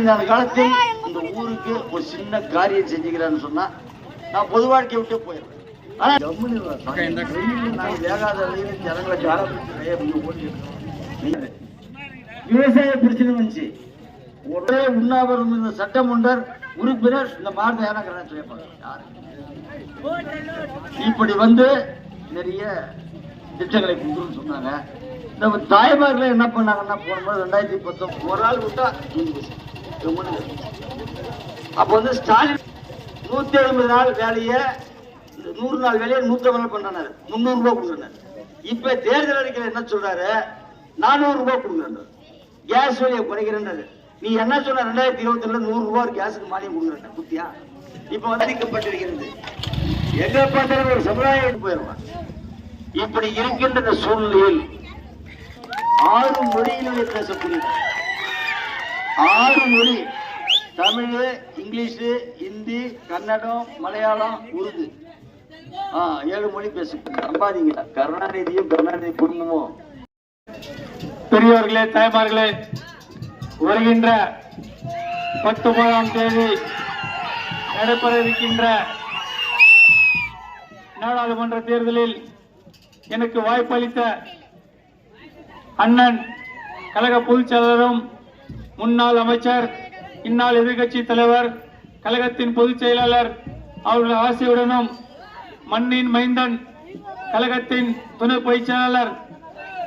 பதினைந்து காலத்தில் இந்த ஊருக்கு ஒரு சின்ன காரியம் செஞ்சுக்கிறேன்னு சொன்னா நான் பொது வாழ்க்கையை விட்டு போயிடுறேன். ஆனா. வெயில்ல நாங்க வேகாத வெயில்ல ஜனங்களை கால பிடிச்சு கையை பிடிச்சு ஓடி இருக்கோம். விவசாய பிரச்சனை வந்துச்சு. ஒரே உண்ணாவிரதம் இந்த சட்டமன்ற உறுப்பினர் இந்த ஏனாக்கிறேன் சொல்லியிருப்பாங்க யாரு? இப்படி வந்து நிறைய திட்டங்களை கொடுக்குறோம்னு சொன்னாங்க. நம்ம தாய்மார்கள் என்ன பண்ணாங்கன்னா போன ரெண்டாயிரத்தி பத்தொன்பது ஒரு ஆள் விட்டா தூங்கி அப்போ வந்து ஸ்டாலின் நூத்தி ஐம்பது நாள் வேலையை நூறு நாள் வேலையை நூத்தி ஐம்பது நாள் பண்றாரு. முந்நூறு ரூபாய் கொடுக்குறாரு. இப்ப தேர்தல் அறிக்கையில் என்ன சொல்றாரு? நானூறு ரூபாய் கொடுக்குறாரு. கேஸ் விலையை குறைக்கிறேன்றாரு. நீ என்ன சொன்ன? ரெண்டாயிரத்தி இருபத்தி ரெண்டு நூறு ரூபாய் ஒரு கேஸுக்கு மானியம் கொடுக்குறேன் குத்தியா? இப்ப வந்திக்கப்பட்டிருக்கிறது எங்க பார்த்தாலும் ஒரு சமுதாயம் போயிருவான் இப்படி இருக்கின்ற சூழ்நிலையில் ஆறு மொழியிலே பேசக்கூடிய ஆறு மொழி. தமிழ் இங்கிலீஷ் ஹிந்தி கன்னடம் மலையாளம் உருது. ஆ ஏழு மொழி பேசு நம்பாதீங்க. கருணாநிதியும் கருணாநிதி குடும்பமும். பெரியவர்களே தாய்மார்களே வருகின்ற பத்தொன்பதாம் தேதி நடைபெற இருக்கின்ற நாடாளுமன்ற தேர்தலில் எனக்கு வாய்ப்பளித்த அண்ணன் கழக பொதுச் செயலரும் முன்னாள் அமைச்சர் இந்நாள் எதிர்க்கட்சி தலைவர் கழகத்தின் பொதுச் செயலாளர் அவர்கள் ஆசையுடனும் மண்ணின் மைந்தன் கழகத்தின் துணை பொதுச் செயலாளர்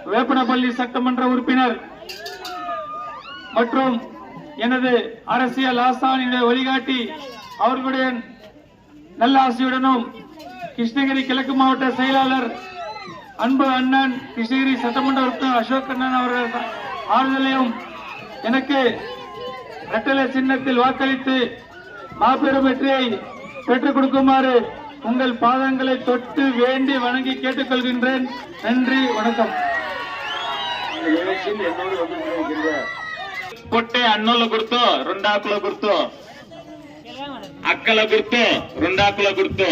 வேப்பனப்பள்ளி சட்டமன்ற உறுப்பினர் மற்றும் எனது அரசியல் ஆசானியுடைய வழிகாட்டி அவர்களுடைய நல்ல ஆசையுடனும் கிருஷ்ணகிரி கிழக்கு மாவட்ட செயலாளர் அன்பு அண்ணன் கிருஷ்ணகிரி சட்டமன்ற உறுப்பினர் அசோக் அண்ணன் அவர்கள் ஆறுதலையும் எனக்கு கட்டளை சின்னத்தில் வாக்களித்து மாபெரும் வெற்றியை பெற்றுக் கொடுக்குமாறு உங்கள் பாதங்களை தொட்டு வேண்டி வணங்கி கேட்டுக் கொள்கின்றேன் நன்றி வணக்கம். கொட்டை ಅಣ್ಣೋಲ ಗುರ್ತು ರುಂಡಾಕುಲ ಗುರ್ತು ಅಕ್ಕಲ ಗುರ್ತು ರುಂಡಾಕುಲ ಗುರ್ತು